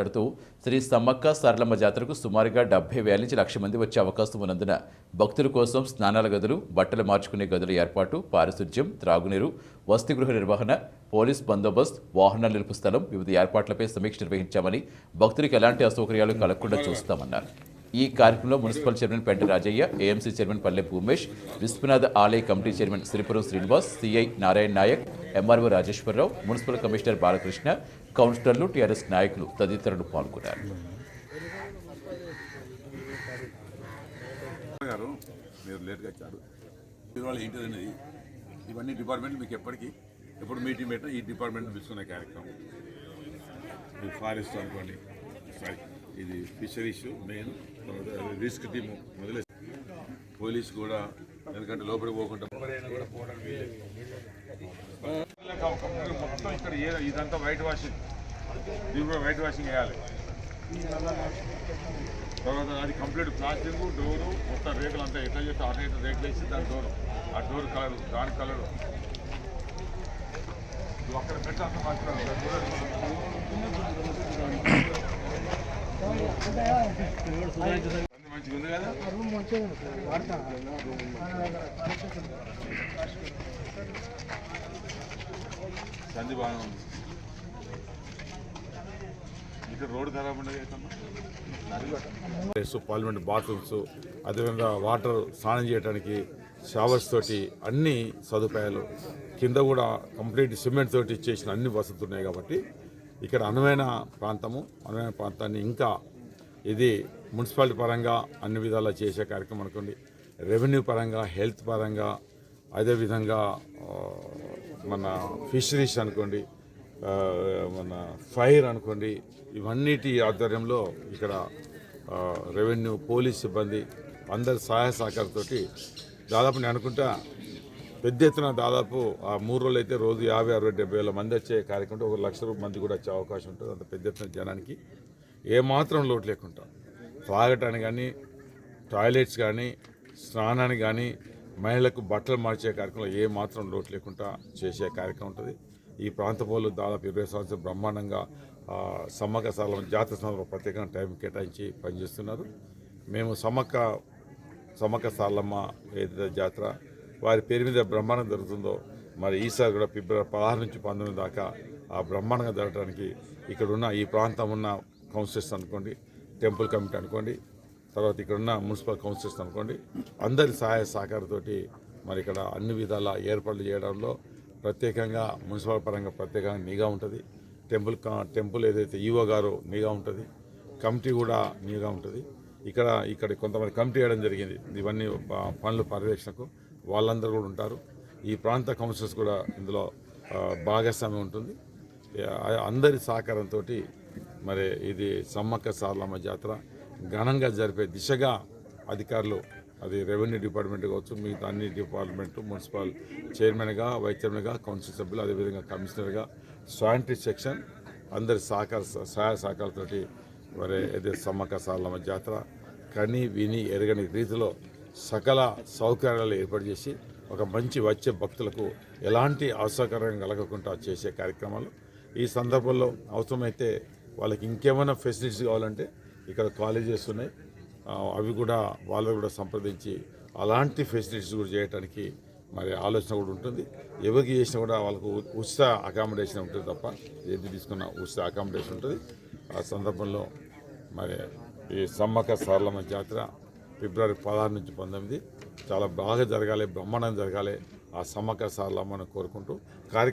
మాట్లాడుతూ శ్రీ సమ్మక్క సారలమ్మ జాతరకు సుమారుగా డెబ్బై వేల నుంచి లక్ష మంది వచ్చే అవకాశం ఉన్నందున భక్తుల కోసం స్నానాల గదులు బట్టలు మార్చుకునే గదుల ఏర్పాటు పారిశుధ్యం త్రాగునీరు వసతి గృహ నిర్వహణ పోలీస్ బందోబస్తు వాహనాల నిలుపు స్థలం వివిధ ఏర్పాట్లపై సమీక్ష నిర్వహించామని భక్తులకు ఎలాంటి అసౌకర్యాలు కలగకుండా చూస్తామన్నారు. ఈ కార్యక్రమంలో మున్సిపల్ చైర్మన్ పెంట రాజయ్య ఏఎంసీ చైర్మన్ పల్లె భూమేష్ విశ్వనాథ్ ఆలయ committee chairman Sripuram Srinivas CI Narayana Nayak MRO Rajeshwararao municipal commissioner Balakrishna కౌన్సిలర్లు టీఆర్ఎస్ నాయకులు తదితరులు పాల్గొన్నారు. గారు మీరు లేట్గా వచ్చారు. ఇవాళ ఏంటిది ఇవన్నీ డిపార్ట్మెంట్లు మీకు ఎప్పటికీ ఎప్పుడు మీటింగ్ పెట్టినా ఈ డిపార్ట్మెంట్ తీసుకునే కార్యక్రమం. ఈ ఫారెస్ట్ అనుకోండి సారీ ఇది ఫిషరీస్ మెయిన్ రిస్క్ టీమ్ మొదలే పోలీస్ కూడా ఎందుకంటే లోపలికి పోకుండా మొత్తం ఇక్కడ ఏ- ఇదంతా వైట్ వాషింగ్ దీని కూడా వైట్ వాషింగ్ వేయాలి తర్వాత అది కంప్లీట్ ప్లాస్టిక్ డోరు మొత్తం రేకులు అంతా ఎట్లా చేస్తే అటు ఇటు రేకులు వేసి దాని డోరు ఆ డోర్ కలర్ దాని కలర్ అక్కడ పెట్టి అంత మంచిగా ఉంది కదా సంధి బాగానే ఉంది. ఇక్కడ రోడ్డు ఖరాబ్ ఉండదు పార్లమెంట్ బాత్రూమ్స్ అదేవిధంగా వాటర్ స్నానం చేయడానికి షవర్స్ తోటి అన్ని సదుపాయాలు కింద కూడా కంప్లీట్ సిమెంట్ తోటి చేసిన అన్ని వసతులు ఉన్నాయి కాబట్టి ఇక్కడ అనువైన ప్రాంతము అనువైన ప్రాంతాన్ని ఇంకా ఇది మున్సిపాలిటీ పరంగా అన్ని విధాలా చేసే కార్యక్రమం అనుకోండి రెవెన్యూ పరంగా హెల్త్ పరంగా అదేవిధంగా uh, మన ఫిషరీస్ అనుకోండి మన ఫైర్ అనుకోండి ఇవన్నిటి ఆధ్వర్యంలో ఇక్కడ రెవెన్యూ పోలీస్ సిబ్బంది అందరి సహాయ సహకారంతో దాదాపు నేను అనుకుంటా పెద్ద ఎత్తున దాదాపు ఆ మూడు రోజులు అయితే రోజు యాభై అరవై డెబ్బై వేల మంది వచ్చే కార్యక్రమం ఒక లక్ష మంది కూడా వచ్చే అవకాశం ఉంటుంది. అంత పెద్ద ఎత్తున జనానికి ఏమాత్రం లోటు లేకుండా తాగటానికి కానీ టాయిలెట్స్ కానీ స్నానానికి కానీ మహిళలకు బట్టలు మార్చే కార్యక్రమంలో ఏ మాత్రం లోటు లేకుండా చేసే కార్యక్రమం ఉంటుంది. ఈ ప్రాంత పౌరులు దాదాపు ఇరవై సంవత్సరాలు బ్రహ్మాండంగా సమ్మక సాలం జాతర సందర్భంలో ప్రత్యేకంగా టైం కేటాయించి పనిచేస్తున్నారు. మేము సమ్మక్క సమ్మక్క సాలమ్మ ఏదైతే జాతర వారి పేరు మీద బ్రహ్మాండం జరుగుతుందో మరి ఈసారి కూడా ఫిబ్రవరి పదహారు నుంచి పంతొమ్మిది దాకా ఆ బ్రహ్మాండంగా జరగడానికి ఇక్కడ ఉన్న ఈ ప్రాంతం ఉన్న కౌన్సిల్స్ అనుకోండి టెంపుల్ కమిటీ అనుకోండి తర్వాత ఇక్కడ ఉన్న మున్సిపల్ కౌన్సిల్స్ అనుకోండి అందరి సహాయ సహకారంతోటి మరి ఇక్కడ అన్ని విధాల ఏర్పాట్లు చేయడంలో ప్రత్యేకంగా మున్సిపల్ పరంగా ప్రత్యేకంగా నిఘా ఉంటుంది. టెంపుల్ కా- టెంపుల్ ఏదైతే ఈవో గారో నిఘా ఉంటుంది. కమిటీ కూడా నిఘా ఉంటుంది. ఇక్కడ ఇక్కడ కొంతమంది కమిటీ వేయడం జరిగింది. ఇవన్నీ పనులు పర్యవేక్షణకు వాళ్ళందరూ కూడా ఉంటారు. ఈ ప్రాంత కౌన్సిల్స్ కూడా ఇందులో భాగస్వామ్యం ఉంటుంది. అందరి సహకారంతో మరి ఇది సమ్మక్క సారలమ్మ జాతర ఘనంగా జరిపే దిశగా అధికారులు అది రెవెన్యూ డిపార్ట్మెంట్ కావచ్చు మిగతా అన్ని డిపార్ట్మెంట్ మున్సిపల్ చైర్మన్గా వైస్ చైర్మన్గా కౌన్సిల్ సభ్యులు అదేవిధంగా కమిషనర్గా శానిటరీ సెక్షన్ అందరి సహకార సహాయ సహకారాలతోటి మరి ఇది సమ్మక్క జాతర కని విని ఎరగని రీతిలో సకల సౌకర్యాలు ఏర్పాటు చేసి ఒక మంచి వచ్చే భక్తులకు ఎలాంటి అసౌకర్యం కలగకుండా చేసే కార్యక్రమాలు. ఈ సందర్భంలో అవసరమైతే వాళ్ళకి ఇంకేమైనా ఫెసిలిటీస్ కావాలంటే ఇక్కడ కాలేజెస్ ఉన్నాయి. అవి కూడా వాళ్ళు కూడా సంప్రదించి అలాంటి ఫెసిలిటీస్ కూడా చేయడానికి మరి ఆలోచన కూడా ఉంటుంది. ఎవరికి చేసినా కూడా వాళ్ళకు ఉ- ఉచిత అకామిడేషన్ ఉంటుంది తప్ప ఏది తీసుకున్న ఉచిత అకామిడేషన్ ఉంటుంది. ఆ సందర్భంలో మరి ఈ సమ్మక్క సారలమ్మ జాతర ఫిబ్రవరి పదహారు నుంచి పంతొమ్మిది. చాలా బాగా జరగాలి బ్రహ్మాండంగా జరగాలి ఆ సమ్మక్క సారలమ్మను కోరుకుంటూ కార్యక్రమం